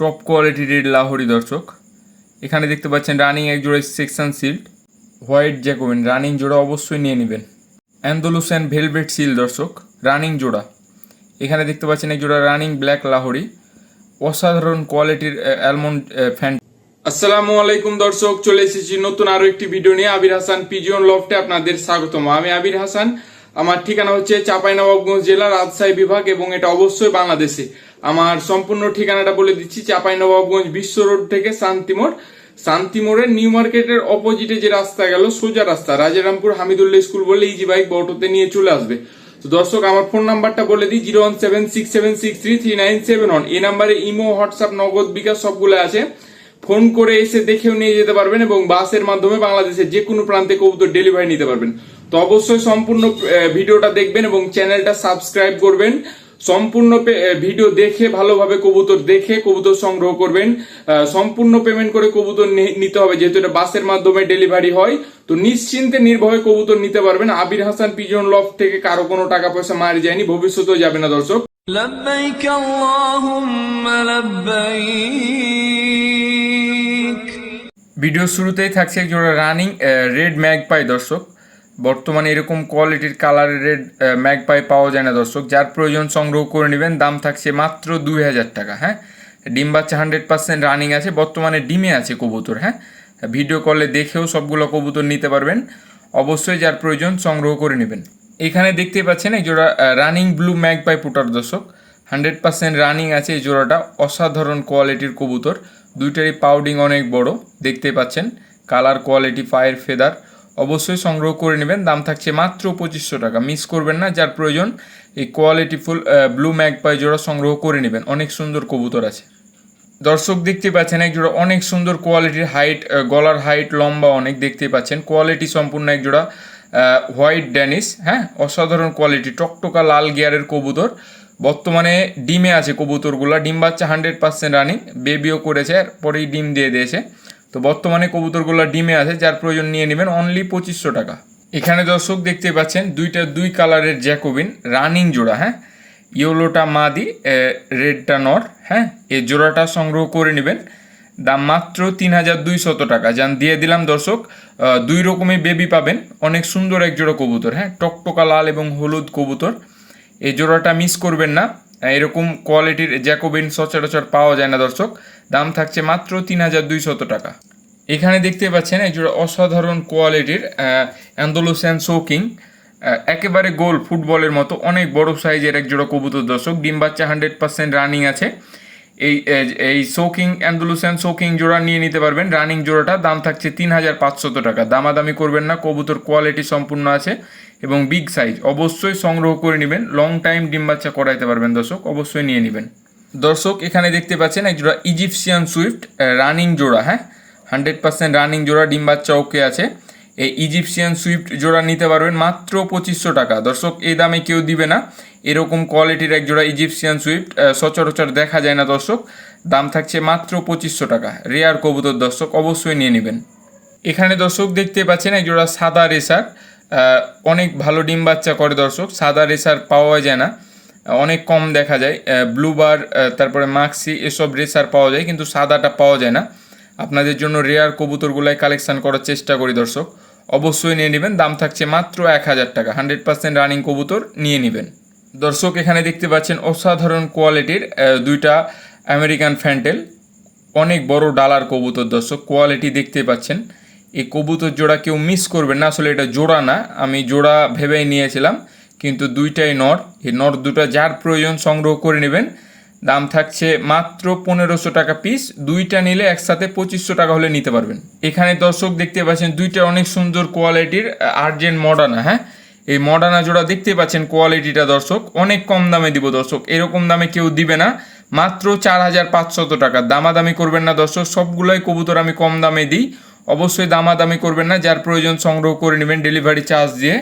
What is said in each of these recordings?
Top quality red Lahori দর্শক। এখানে দেখতে পাচ্ছেন রানিং এক জোড়া section sealed white Jacobin running জোড়া অবশ্যই নিয়ে নেবেন। অ্যান্ডোলুসেন ভেলভেট সিল দর্শক রানিং জোড়া। এখানে দেখতে পাচ্ছেন এক জোড়া রানিং ব্ল্যাক লাহোরি অসাধারণ কোয়ালিটির অ্যালমন্ড ফ্যান আসসালামু আলাইকুম দর্শক, চলে এসেছি নতুন আরও একটি ভিডিও নিয়ে। আবির হাসান পিজিওন লফটে আপনাদের স্বাগতম। আমি আবির হাসান আমার ঠিকানা হচ্ছে চাঁপাইনবাবগঞ্জ জেলা রাজশাহী বিভাগ এবং এটা অবশ্যই বাংলাদেশে। আমার সম্পূর্ণ ঠিকানাটা বলে দিচ্ছি, চাঁপাইনবাবগঞ্জ বিশ্ব রোড থেকে শান্তিমোড় শান্তিমোড়ের নিউ মার্কেটের অপোজিটে যে রাস্তা গেল, সোজা রাস্তা, রাজারামপুর হামিদুল্লাহ স্কুল বলে ইজি বাইক বা অটোতে নিয়ে চলে আসবে। তো দর্শক, আমার ফোন নাম্বারটা বলে দিই, zero one seven six seven six three three nine seven one. এই নাম্বারে ইমো, হোয়াটসঅ্যাপ, নগদ বিকাশ সবগুলো আছে। ফোন করে এসে দেখেও নিয়ে যেতে পারবেন এবং বাসের মাধ্যমে বাংলাদেশের যে কোনো প্রান্তে কবুতর ডেলিভারি নিতে পারবেন। তো অবশ্যই সম্পূর্ণ ভিডিওটা দেখবেন এবং চ্যানেলটা সাবস্ক্রাইব করবেন। সম্পূর্ণ ভিডিও দেখে, ভালোভাবে কবুতর দেখে, কবুতর সংগ্রহ করবেন। সম্পূর্ণ পেমেন্ট করে কবুতর নিতে হবে। যেহেতু এটা বাসের মাধ্যমে ডেলিভারি হয়, তো নিশ্চিন্তে নির্ভয়ে কবুতর নিতে পারবেন। আবির হাসান, পিজন লফ থেকে কারও কোনো টাকা পয়সা মারি যায়নি, ভবিষ্যতেও যাবে না দর্শক। লব্বাইক আল্লাহুম্মা লব্বাইক। ভিডিও শুরুতেই থাকছে একজোড়া রানিং রেড ম্যাগপাই দর্শক। বর্তমানে এরকম কোয়ালিটির কালারের রেড ম্যাগপাই পাওয়া যায় না, দর্শক। যার প্রয়োজন সংগ্রহ করে নেবেন, দাম থাকছে মাত্র দুই হাজার টাকা হ্যাঁ? ডিম বাচ্চা হান্ড্রেড পার্সেন্ট রানিং আছে, বর্তমানে ডিমে আছে কবুতর হ্যাঁ? ভিডিও কলে দেখেও সবগুলো কবুতর নিতে পারবেন। অবশ্যই যার প্রয়োজন সংগ্রহ করে নেবেন। এখানে দেখতে পাচ্ছেন এই জোড়া রানিং ব্লু ম্যাগপাই পুটার দর্শক। হান্ড্রেড পার্সেন্ট রানিং আছে এই জোড়াটা, অসাধারণ কোয়ালিটির কবুতর। দুইটারই পাউডিং অনেক বড় দেখতে পাচ্ছেন। কালার কোয়ালিটি পায়ের ফেদার অবশ্যই সংগ্রহ করে নেবেন। দাম থাকছে মাত্র পঁচিশশো টাকা। মিস করবেন না, যার প্রয়োজন এই কোয়ালিটি ফুল ব্লু ম্যাগপাই জোড়া সংগ্রহ করে নেবেন। অনেক সুন্দর কবুতর আছে। দর্শক দেখতে পাচ্ছেন, এক জোড়া অনেক সুন্দর কোয়ালিটির হাইট গলার হাইট লম্বা অনেক দেখতে পাচ্ছেন। কোয়ালিটি সম্পূর্ণ এক জোড়া হোয়াইট ড্যানিস হ্যাঁ? অসাধারণ কোয়ালিটি টকটকা লাল গিয়ারের কবুতর। বর্তমানে ডিমে আছে কবুতরগুলো। ডিম বাচ্চা হান্ড্রেড পার্সেন্ট রানিং বেবিও করেছে, পরেই ডিম দিয়ে দিয়েছে। তো বর্তমানে কবুতরগুলো ডিমে আছে, যার প্রয়োজন নিয়ে নেবেন অনলি পঁচিশশো টাকা। এখানে দর্শক দেখতে পাচ্ছেন, দুইটা দুই কালারের জ্যাকোবিন রানিং জোড়া হ্যাঁ? ইয়েলোটা মাদি রেডটা নর হ্যাঁ? এই জোড়াটা সংগ্রহ করে নেবেন। দাম মাত্র তিন হাজার দুইশত টাকা। যান, দিয়ে দিলাম দর্শক দুই রকমের বেবি পাবেন। অনেক সুন্দর এক জোড়া কবুতর হ্যাঁ? টকটকা লাল এবং হলুদ কবুতর। এই জোড়াটা মিস করবেন না। এরকম কোয়ালিটির জ্যাকোবিন সচরাচর পাওয়া যায় না দর্শক। দাম থাকছে মাত্র তিন হাজার দুইশত টাকা। এখানে দেখতে পাচ্ছেন এই জোড়া অসাধারণ কোয়ালিটির অ্যান্দোলোসেন শোকিং একেবারে গোল ফুটবলের মতো, অনেক বড় সাইজের এক জোড়া কবুতর দর্শক। ডিম বাচ্চা হান্ড্রেড পার্সেন্ট রানিং আছে। এই এই শোকিং অ্যান্ডোলুসিয়ান শোকিং জোড়া নিয়ে নিতে পারবেন। রানিং জোড়াটা দাম থাকছে তিন হাজার পাঁচশত টাকা। দামাদামি করবেন না, কবুতর কোয়ালিটি সম্পূর্ণ আছে এবং বিগ সাইজ অবশ্যই সংগ্রহ করে নেবেন লং টাইম ডিম বাচ্চা করাইতে পারবেন দর্শক, অবশ্যই নিয়ে নেবেন। দর্শক, এখানে দেখতে পাচ্ছেন এক জোড়া ইজিপসিয়ান সুইফট রানিং জোড়া হ্যাঁ? হান্ড্রেড পার্সেন্ট রানিং জোড়া, ডিম বাচ্চা ওকে আছে। এই ইজিপসিয়ান সুইফট জোড়া নিতে পারবেন মাত্র পঁচিশশো টাকা। দর্শক, এই দামে কেউ দিবে না। এরকম কোয়ালিটির এক জোড়া ইজিপসিয়ান সুইফট সচরাচর দেখা যায় না দর্শক। দাম থাকছে মাত্র পঁচিশশো টাকা। রেয়ার কবুতর দর্শক, অবশ্যই নিয়ে নেবেন। এখানে দর্শক দেখতে পাচ্ছেন এক জোড়া সাদা রেসার। অনেক ভালো ডিম বাচ্চা করে দর্শক। সাদা রেসার পাওয়া যায় না। অনেক কম দেখা যায়। ব্লুবার তারপরে মাক্সি, এসব রেসার পাওয়া যায়, কিন্তু সাদাটা পাওয়া যায় না। আপনাদের জন্য রেয়ার কবুতরগুলাই কালেকশান করার চেষ্টা করি, দর্শক। অবশ্যই নিয়ে নেবেন, দাম থাকছে মাত্র এক হাজার টাকা। হান্ড্রেড পার্সেন্ট রানিং কবুতর নিয়ে নেবেন। দর্শক, এখানে দেখতে পাচ্ছেন অসাধারণ কোয়ালিটির দুইটা আমেরিকান ফ্যান্টেল, অনেক বড় ডালার কবুতর, দর্শক। কোয়ালিটি দেখতে পাচ্ছেন। এই কবুতর জোড়া কেউ মিস করবেন না, আসলে এটা জোড়া না। আমি জোড়া ভেবেই নিয়েছিলাম, কিন্তু দুইটাই নর এই নর দুটো যার প্রয়োজন সংগ্রহ করে নেবেন। দাম থাকছে মাত্র পনেরোশো টাকা পিস দুইটা নিলে একসাথে পঁচিশশো টাকা হলে নিতে পারবেন। এখানে দর্শক দেখতে পাচ্ছেন দুইটা অনেক সুন্দর কোয়ালিটির আর্জেন্ট মডার্না হ্যাঁ? এই মডার্না জোড়া দেখতে পাচ্ছেন কোয়ালিটিটা দর্শক, অনেক কম দামে দিব দর্শক, এরকম দামে কেউ দিবে না। মাত্র চার হাজার পাঁচশত টাকা। দামাদামি করবেন না দর্শক, সবগুলোই কবুতর আমি কম দামে দিই। অবশ্যই দামাদামি করবেন না, যার প্রয়োজন সংগ্রহ করে নেবেন ডেলিভারি চার্জ দিয়ে।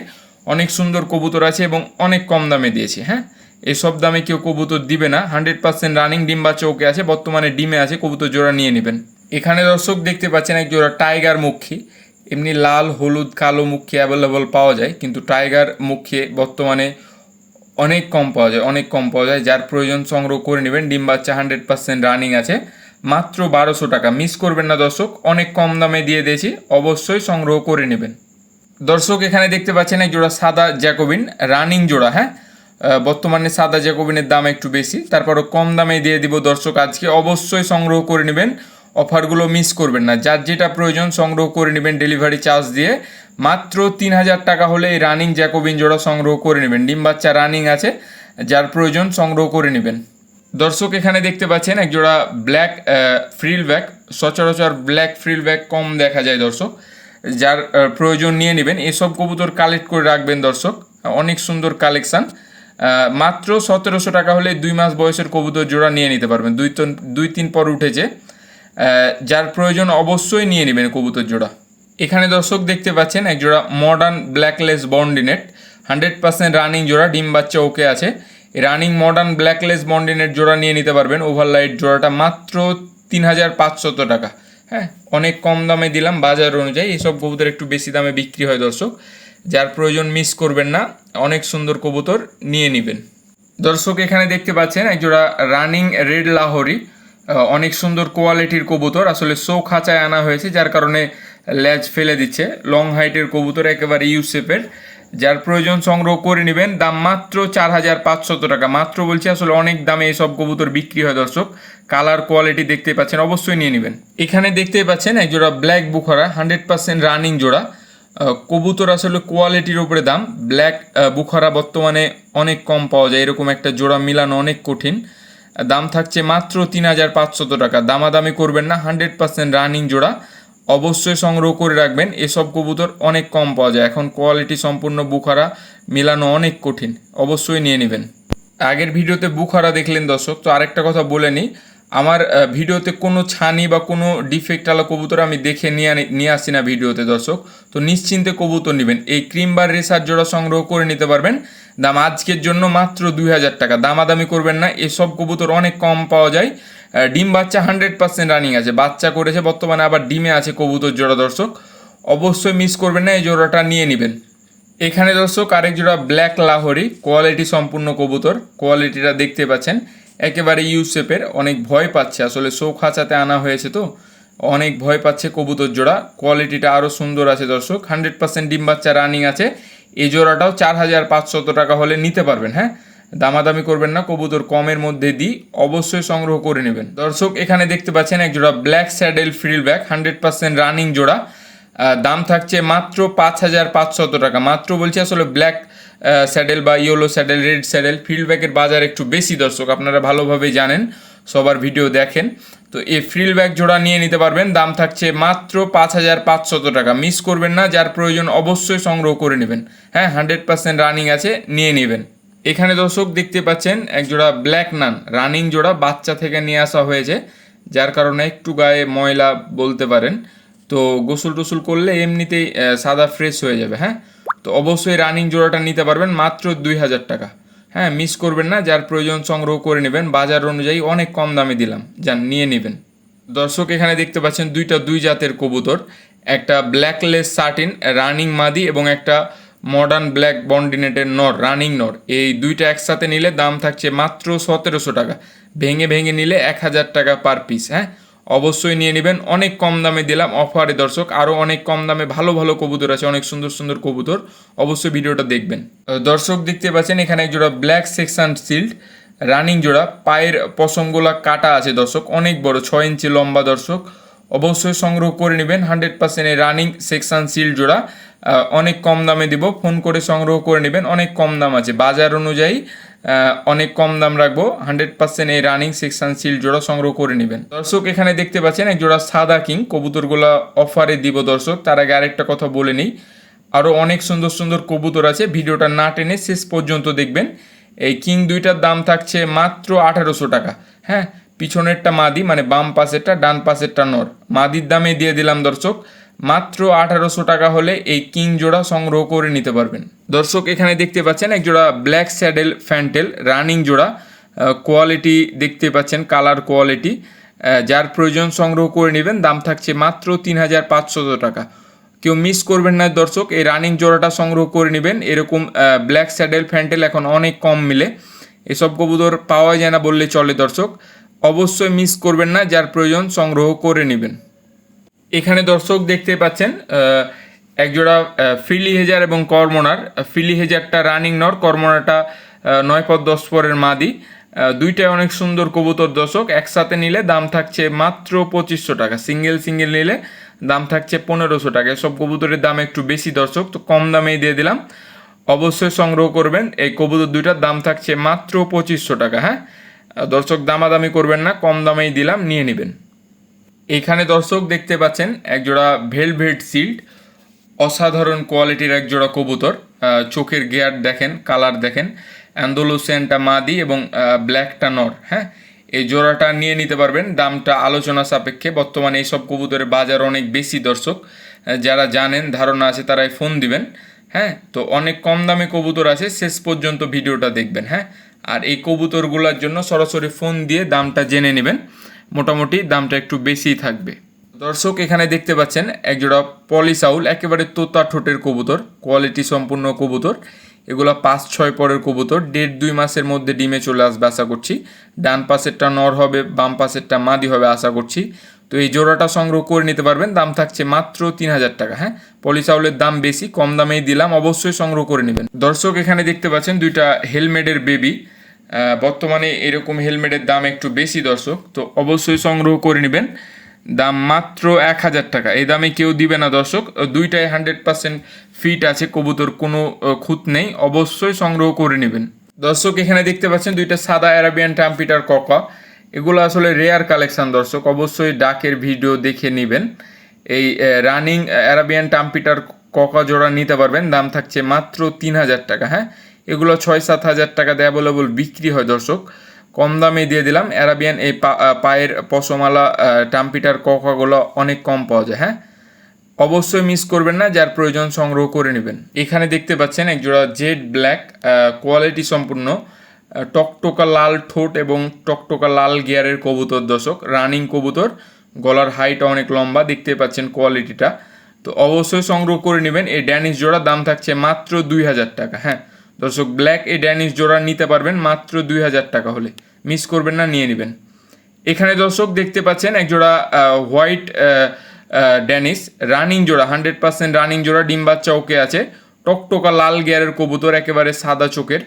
অনেক সুন্দর কবুতর আছে এবং অনেক কম দামে দিয়েছি হ্যাঁ? এসব দামে কেউ কবুতর দিবে না। হান্ড্রেড পার্সেন্ট রানিং ডিম বা চৌকে আছে, বর্তমানে ডিমে আছে, কবুতর জোড়া নিয়ে নেবেন। এখানে দর্শক দেখতে পাচ্ছেন এক জোড়া টাইগার মুখী। এমনি লাল, হলুদ, কালো মুখী অ্যাভেলেবল পাওয়া যায়, কিন্তু টাইগার মুখে বর্তমানে অনেক কম পাওয়া যায়, অনেক কম পাওয়া যায়। যার প্রয়োজন সংগ্রহ করে নেবেন, ডিম বাচ্চা হান্ড্রেড পার্সেন্ট রানিং আছে। মাত্র বারোশো টাকা। মিস করবেন না দর্শক, অনেক কম দামে দিয়ে দিয়েছি, অবশ্যই সংগ্রহ করে নেবেন। দর্শক, এখানে দেখতে পাচ্ছেন এক জোড়া সাদা জ্যাকোবিন রানিং জোড়া হ্যাঁ? বর্তমানে সাদা জ্যাকোবিনের দাম একটু বেশি, তারপরও কম দামে দিয়ে দিব দর্শক। আজকে অবশ্যই সংগ্রহ করে নেবেন, অফারগুলো মিস করবেন না। যার যেটা প্রয়োজন সংগ্রহ করে নেবেন ডেলিভারি চার্জ দিয়ে। মাত্র তিন হাজার টাকা হলে এই রানিং জ্যাকোবিন জোড়া সংগ্রহ করে নেবেন। ডিম বাচ্চা রানিং আছে, যার প্রয়োজন সংগ্রহ করে নেবেন। দর্শক, এখানে দেখতে পাচ্ছেন এক জোড়া ব্ল্যাক ফ্রিল ব্যাক সচরাচর ব্ল্যাক ফ্রিল ব্যাক কম দেখা যায় দর্শক। যার প্রয়োজন নিয়ে নেবেন। এসব কবুতর কালেক্ট করে রাখবেন দর্শক। অনেক সুন্দর কালেকশান। মাত্র সতেরোশো টাকা হলে দুই মাস বয়সের কবুতর জোড়া নিয়ে নিতে পারবেন। দুই তিন দুই তিন পর উঠেছে। যার প্রয়োজন অবশ্যই নিয়ে নেবেন কবুতর জোড়া। এখানে দর্শক দেখতে পাচ্ছেন, এক জোড়া মডার্ন ব্ল্যাকলেস বন্ডিনেট হান্ড্রেড পার্সেন্ট রানিং জোড়া, ডিম বাচ্চা ওকে আছে। রানিং মডার্ন ব্ল্যাকলেস বন্ডিনেট জোড়া নিয়ে নিতে পারবেন। ওভারলাইট জোড়াটা মাত্র তিন হাজার পাঁচশত টাকা। হ্যাঁ অনেক কম দামে দিলাম, বাজার অনুযায়ী এসব কবুতর একটু বেশি দামে বিক্রি হয় দর্শক। যার প্রয়োজন মিস করবেন না, অনেক সুন্দর কবুতর নিয়ে নেবেন। দর্শক, এখানে দেখতে পাচ্ছেন একজোড়া রানিং রেড লাহোরি। অনেক সুন্দর কোয়ালিটির কবুতর। আসলে শো খাঁচায় আনা হয়েছে, যার কারণে ল্যাজ ফেলে দিচ্ছে। লং হাইটের কবুতর একেবারে ইউসেপের যার প্রয়োজন সংগ্রহ করে নেবেন, দাম মাত্র চার হাজার পাঁচশত টাকা। মাত্র বলছি, আসলে অনেক দামে এইসব কবুতর বিক্রি হয় দর্শক। কালার কোয়ালিটি দেখতে পাচ্ছেন, অবশ্যই নিয়ে নেবেন। এখানে দেখতেই পাচ্ছেন একজোড়া black Bukhara hundred percent running জোড়া। কবুতর আসলে কোয়ালিটির উপরে দাম। ব্ল্যাক বুখারা বর্তমানে অনেক কম পাওয়া যায়। এরকম একটা জোড়া মিলানো অনেক কঠিন। দাম থাকছে মাত্র তিন হাজার পাঁচশত টাকা। দামাদামি করবেন না হান্ড্রেড পার্সেন্ট রানিং জোড়া। অবশ্যই সংগ্রহ করে রাখবেন। এসব কবুতর অনেক কম পাওয়া যায়। এখন কোয়ালিটি সম্পূর্ণ বুখারা মিলানো অনেক কঠিন। অবশ্যই নিয়ে নেবেন। আগের ভিডিওতে বুখারা দেখলেন দর্শক। তো আরেকটা কথা বলে নিই। আমার ভিডিওতে কোনো ছানি বা কোনো ডিফেক্ট আলা কবুতর আমি দেখে নিয়ে নিয়ে আসি না ভিডিওতে, দর্শক। তো নিশ্চিন্তে কবুতর নেবেন। এই ক্রিম বার রেসার জোড়া সংগ্রহ করে নিতে পারবেন। দাম আজকের জন্য মাত্র দুই হাজার টাকা। দামাদামি করবেন না, এসব কবুতর অনেক কম পাওয়া যায়। ডিম বাচ্চা হান্ড্রেড পার্সেন্ট রানিং আছে। বাচ্চা করেছে, বর্তমানে আবার ডিমে আছে কবুতর জোড়া, দর্শক। অবশ্যই মিস করবেন না, এই জোড়াটা নিয়ে নেবেন। এখানে, দর্শক, আরেক জোড়া ব্ল্যাক লাহোরি। কোয়ালিটি সম্পূর্ণ কবুতর। কোয়ালিটিটা দেখতে পাচ্ছেন। একেবারে ইউসেপের অনেক ভয় পাচ্ছে। আসলে শো খাঁচাতে আনা হয়েছে তো। অনেক ভয় পাচ্ছে কবুতর জোড়া। কোয়ালিটিটা আরও সুন্দর আছে দর্শক। হান্ড্রেড পার্সেন্ট ডিম বাচ্চা রানিং আছে। এই জোড়াটাও চার হাজার পাঁচশত টাকা হলে নিতে পারবেন হ্যাঁ? দামাদামি করবেন না, কবুতর কমের মধ্যে দিই। অবশ্যই সংগ্রহ করে নেবেন। দর্শক, এখানে দেখতে পাচ্ছেন এক জোড়া black saddle frill back hundred percent running জোড়া। দাম থাকছে মাত্র পাঁচ হাজার পাঁচশত টাকা। মাত্র বলছি আসলে ব্ল্যাক স্যাডেল বা ইয়েলো স্যাডেল, রেড স্যাডেল ফিল্ড ব্যাগের বাজার একটু বেশি দর্শক, আপনারা ভালোভাবে জানেন, সবার ভিডিও দেখেন। তো এই ফ্রিল ব্যাগ জোড়া নিয়ে নিতে পারবেন, দাম থাকছে মাত্র পাঁচ হাজার পাঁচশত টাকা। মিস করবেন না, যার প্রয়োজন অবশ্যই সংগ্রহ করে নেবেন। হ্যাঁ হান্ড্রেড পার্সেন্ট রানিং আছে, নিয়ে নেবেন। এখানে দর্শক দেখতে পাচ্ছেন, এক জোড়া ব্ল্যাক নান, রানিং জোড়া বাচ্চা থেকে নিয়ে আসা হয়েছে, যার কারণে একটু গায়ে ময়লা বলতে পারেন। তো গোসল টোসল করলে এমনিতেই সাদা ফ্রেশ হয়ে যাবে হ্যাঁ? তো অবশ্যই রানিং জোড়াটা নিতে পারবেন মাত্র দুই হাজার টাকা। হ্যাঁ মিস করবেন না, যার প্রয়োজন সংগ্রহ করে নেবেন, বাজার অনুযায়ী অনেক কম দামে দিলাম, যান নিয়ে নেবেন। দর্শক, এখানে দেখতে পাচ্ছেন দুইটা দুই জাতের কবুতর, একটা ব্ল্যাকলেস সার্টিন রানিং মাদি এবং একটা মডার্ন ব্ল্যাক বন্ডিনেটের নর রানিং নর। এই দুইটা একসাথে নিলে দাম থাকছে মাত্র সতেরোশো টাকা। ভেঙে ভেঙে নিলে এক হাজার টাকা পার পিস হ্যাঁ? অবশ্যই নিয়ে নেবেন। অনেক কম দামে দিলাম অফারে, দর্শক। আরও অনেক কম দামে ভালো ভালো কবুতর আছে, অনেক সুন্দর সুন্দর কবুতর। অবশ্যই ভিডিওটা দেখবেন। দর্শক দেখতে পাচ্ছেন, এখানে এক জোড়া ব্ল্যাক সেকশন সিল্ড রানিং জোড়া। পায়ের পশমগুলা কাটা আছে, দর্শক। অনেক বড়, ছয় ইঞ্চি লম্বা, দর্শক। অবশ্যই সংগ্রহ করে নেবেন। Hundred percent running section seal জোড়া। অনেক কম দামে দিব। ফোন করে সংগ্রহ করে নেবেন। অনেক কম দাম আছে। বাজার অনুযায়ী অনেক কম দাম রাখব। হান্ড্রেড পার্সেন্ট এই রানিং সেকশন সিল জোড়া সংগ্রহ করে নেবেন। দর্শক, এখানে দেখতে পাচ্ছেন এক জোড়া সাদা কিং কবুতরগুলা অফারে দিব দর্শক। তার আগে আরেকটা কথা বলে নিই। আরও অনেক সুন্দর সুন্দর কবুতর আছে। ভিডিওটা না টেনে শেষ পর্যন্ত দেখবেন। এই কিং দুইটার দাম থাকছে মাত্র আঠারোশো টাকা। হ্যাঁ পিছনেরটা মাদি মানে বাম পাশেরটা, ডান পাশেরটা নর। মাদির দামে দিয়ে দিলাম দর্শক। মাত্র আঠারোশো টাকা হলে এই কিং জোড়া সংগ্রহ করে নিতে পারবেন। দর্শক, এখানে দেখতে পাচ্ছেন এক জোড়া ব্ল্যাক স্যাডেল ফ্যান্টেল রানিং জোড়া। কোয়ালিটি দেখতে পাচ্ছেন কালার কোয়ালিটি যার প্রয়োজন সংগ্রহ করে নেবেন, দাম থাকছে মাত্র তিন হাজার পাঁচশত টাকা। কেউ মিস করবেন না দর্শক, এই রানিং জোড়াটা সংগ্রহ করে নেবেন। এরকম ব্ল্যাক স্যাডেল ফ্যান্টেল এখন অনেক কম মিলে। এসব কবুতর পাওয়া যায় না বললে চলে দর্শক। অবশ্যই মিস করবেন না, যার প্রয়োজন সংগ্রহ করে নেবেন। এখানে দর্শক দেখতে পাচ্ছেন একজোড়া ফিলি হেজার এবং কর্মনার। ফিলি হেজারটা রানিং নর কর্মনাটা নয় পর দশ পরের মাদি। দুইটাই অনেক সুন্দর কবুতর দর্শক, একসাথে নিলে দাম থাকছে মাত্র পঁচিশশো টাকা। সিঙ্গেল সিঙ্গেল নিলে দাম থাকছে পনেরোশো টাকা। সব কবুতরের দাম একটু বেশি দর্শক, তো কম দামেই দিয়ে দিলাম। অবশ্যই সংগ্রহ করবেন, এই কবুতর দুইটার দাম থাকছে মাত্র পঁচিশশো টাকা হ্যাঁ? দর্শক দামাদামি করবেন না, কম দামেই দিলাম, নিয়ে নেবেন। এখানে দর্শক দেখতে পাচ্ছেন একজোড়া ভেলভেট সিল্ড, অসাধারণ কোয়ালিটির একজোড়া কবুতর। চোখের গিয়ার দেখেন, কালার দেখেন অ্যান্ডোলুসিয়ানটা মাদি এবং ব্ল্যাকটা নর হ্যাঁ? এই জোড়াটা নিয়ে নিতে পারবেন। দামটা আলোচনা সাপেক্ষে। বর্তমানে এইসব কবুতরের বাজার অনেক বেশি দর্শক। যারা জানেন, ধারণা আছে, তারাই ফোন দিবেন হ্যাঁ? তো অনেক কম দামে কবুতর আছে। শেষ পর্যন্ত ভিডিওটা দেখবেন হ্যাঁ? আর এই কবুতরগুলোর জন্য সরাসরি ফোন দিয়ে দামটা জেনে নেবেন। মোটামুটি দামটা একটু বেশিই থাকবে। দর্শক, এখানে দেখতে পাচ্ছেন একজোড়া পলিসাউল একেবারে তোতা ঠোঁটের কবুতর, কোয়ালিটি সম্পূর্ণ কবুতর। এগুলো পাঁচ, ছয় পরের কবুতর, দেড়, দুই মাসের মধ্যে ডিমে চলে আসবে আশা করছি। ডান পাশেরটা নর হবে, বাম পাশেরটা মাদি হবে আশা করছি। তো এই জোড়াটা সংগ্রহ করে নিতে পারবেন, দাম থাকছে মাত্র তিন হাজার টাকা হ্যাঁ? পলিসাউলের দাম বেশি, কম দামেই দিলাম, অবশ্যই সংগ্রহ করে নেবেন। দর্শক, এখানে দেখতে পাচ্ছেন দুইটা হেলমেটের বেবি বর্তমানে এরকম হেলমেটের দাম একটু বেশি, দর্শক। তো অবশ্যই সংগ্রহ করে নেবেন। দাম মাত্র এক হাজার টাকা। এই দামে কেউ দিবে না, দর্শক। দুইটাই হান্ড্রেড পার্সেন্ট ফিট আছে, কবুতর কোনো খুঁত নেই। অবশ্যই সংগ্রহ করে নেবেন। দর্শক, এখানে দেখতে পাচ্ছেন দুইটা সাদা অ্যারাবিয়ান টাম্পিটার ককা। এগুলো আসলে রেয়ার কালেকশন দর্শক। অবশ্যই ডাকের ভিডিও দেখে নেবেন। এই রানিং অ্যারাবিয়ান টাম্পিটার ককা জোড়া নিতে পারবেন। দাম থাকছে মাত্র তিন হাজার টাকা হ্যাঁ? এগুলো ছয় সাত হাজার টাকাতে অ্যাভেলেবল বিক্রি হয়, দর্শক। কম দামে দিয়ে দিলাম। অ্যারাবিয়ান এই পায়ের পশমালা টাম্পিটার ককাগুলো অনেক কম পাওয়া যায় হ্যাঁ? অবশ্যই মিস করবেন না, যার প্রয়োজন সংগ্রহ করে নেবেন। এখানে দেখতে পাচ্ছেন একজোড়া জেড ব্ল্যাক কোয়ালিটি সম্পূর্ণ টকটোকা লাল ঠোঁট এবং টকটোকা লাল গিয়ারের কবুতর, দর্শক। রানিং কবুতর, গলার হাইট অনেক লম্বা, দেখতে পাচ্ছেন কোয়ালিটিটা তো অবশ্যই সংগ্রহ করে নেবেন। এই ড্যানিশ জোড়া দাম থাকছে মাত্র দুই হাজার টাকা হ্যাঁ? দর্শক ব্ল্যাক এই ড্যানিশ জোড়া নিতে পারবেন মাত্র দুই হাজার টাকা হলে। মিস করবেন না, নিয়ে নেবেন। এখানে দর্শক দেখতে পাচ্ছেন এক জোড়া হোয়াইট ড্যানিস রানিং জোড়া হান্ড্রেড পার্সেন্ট রানিং জোড়া, ডিম বাচ্চা ওকে আছে। টকটকা লাল গিয়ারের কবুতর, একেবারে সাদা চোখের।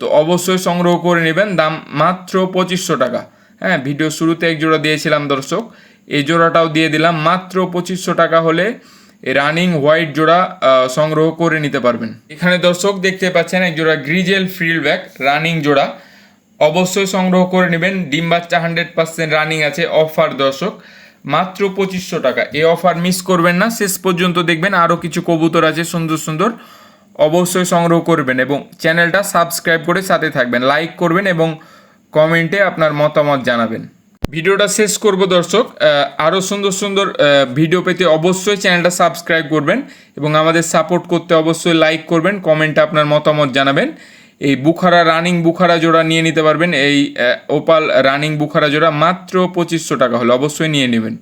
তো অবশ্যই সংগ্রহ করে নেবেন, দাম মাত্র পঁচিশশো টাকা। হ্যাঁ ভিডিও শুরুতে এক জোড়া দিয়েছিলাম দর্শক, এই জোড়াটাও দিয়ে দিলাম, মাত্র পঁচিশশো টাকা হলে রানিং হোয়াইট জোড়া সংগ্রহ করে নিতে পারবেন। এখানে দর্শক দেখতে পাচ্ছেন, এক জোড়া গ্রিজেল ফ্রিল ব্যাক রানিং জোড়া। অবশ্যই সংগ্রহ করে নেবেন, ডিম বাচ্চা হান্ড্রেড পার্সেন্ট রানিং আছে অফার দর্শক, মাত্র পঁচিশশো টাকা। এই অফার মিস করবেন না, শেষ পর্যন্ত দেখবেন আরও কিছু কবুতর আছে সুন্দর সুন্দর, অবশ্যই সংগ্রহ করবেন এবং চ্যানেলটা সাবস্ক্রাইব করে সাথে থাকবেন, লাইক করবেন এবং কমেন্টে আপনার মতামত জানাবেন। ভিডিওটা শেষ করব দর্শক। আরও সুন্দর সুন্দর ভিডিও পেতে অবশ্যই চ্যানেলটা সাবস্ক্রাইব করবেন এবং আমাদের সাপোর্ট করতে অবশ্যই লাইক করবেন, কমেন্টে আপনার মতামত জানাবেন। এই বুখারা রানিং বুখারা জোড়া নিয়ে নিতে পারবেন। এই ওপাল রানিং বুখারা জোড়া মাত্র পঁচিশশো টাকা হলে অবশ্যই নিয়ে নেবেন।